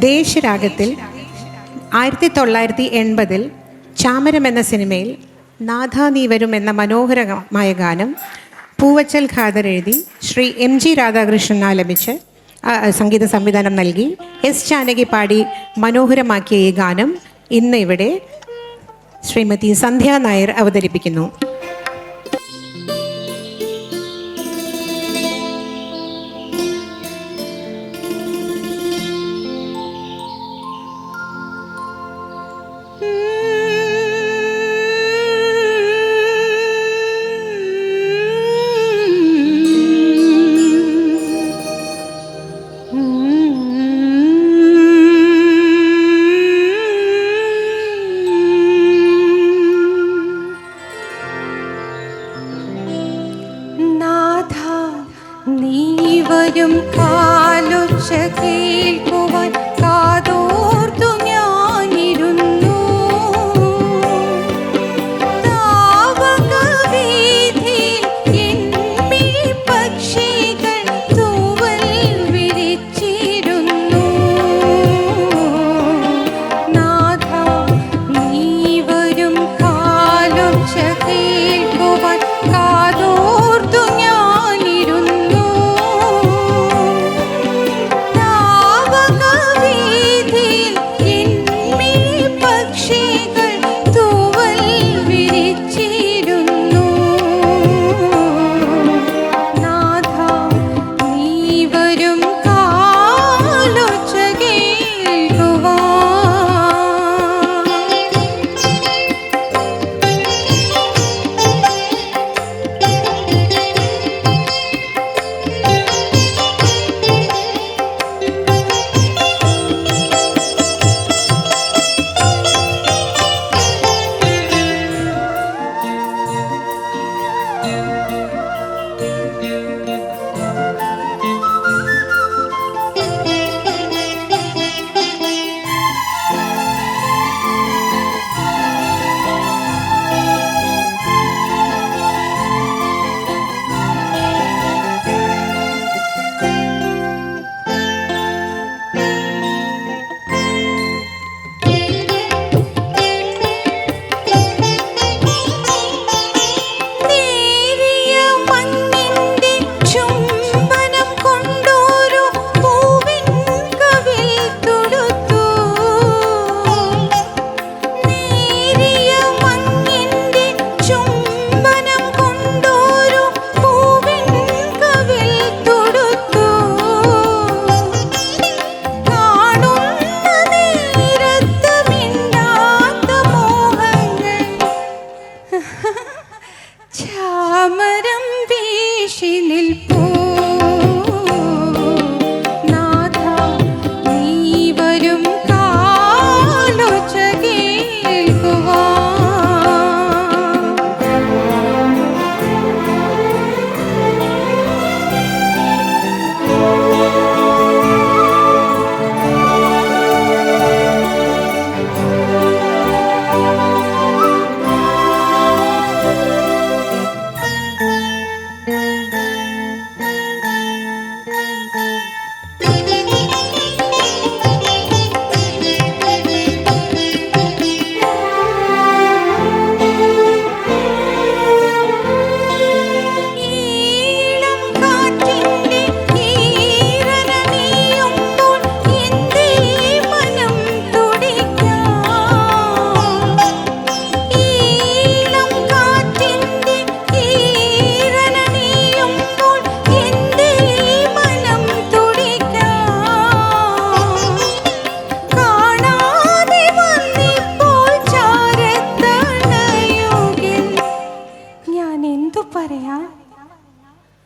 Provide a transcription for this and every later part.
ദേശരാഗത്തിൽ ആയിരത്തി തൊള്ളായിരത്തി എൺപതിൽ ചാമരം എന്ന സിനിമയിൽ നാഥ നീവരും എന്ന മനോഹരമായ ഗാനം പൂവച്ചൽ ഖാദർ എഴുതി ശ്രീ എം ജി രാധാകൃഷ്ണൻ ആലപിച്ച് സംഗീത സംവിധാനം നൽകി. എസ് ജാനകി പാടി മനോഹരമാക്കിയ ഈ ഗാനം ഇന്ന് ഇവിടെ ശ്രീമതി സന്ധ്യ നായർ അവതരിപ്പിക്കുന്നു. നീ വരും കാലുഷ കേൾക്കുവാൻ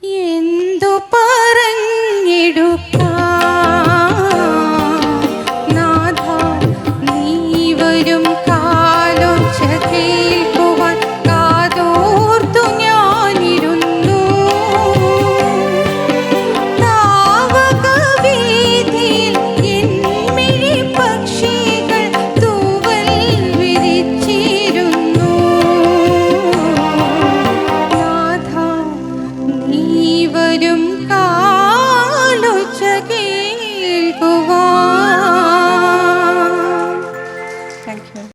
എന്തു പറഞ്ഞെടുക്കാം?